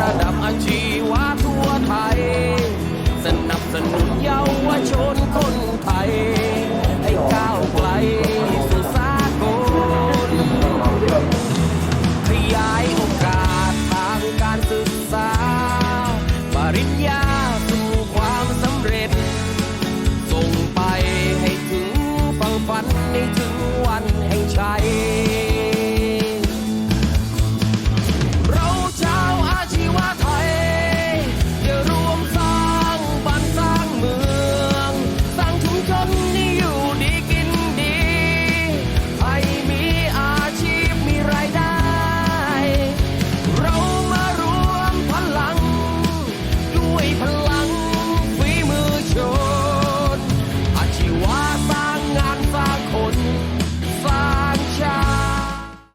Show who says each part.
Speaker 1: ระดับอาชีวะทั่วไทย สนับสนุนเยาวชนคนไทย ให้ก้าวไกลสู่สากลขยายโอกาสทางการศึกษา ปริญญาสู่ความสำเร็จ ส่งไปให้ถึงฝั่งฝันให้ถึงวันแห่งชัย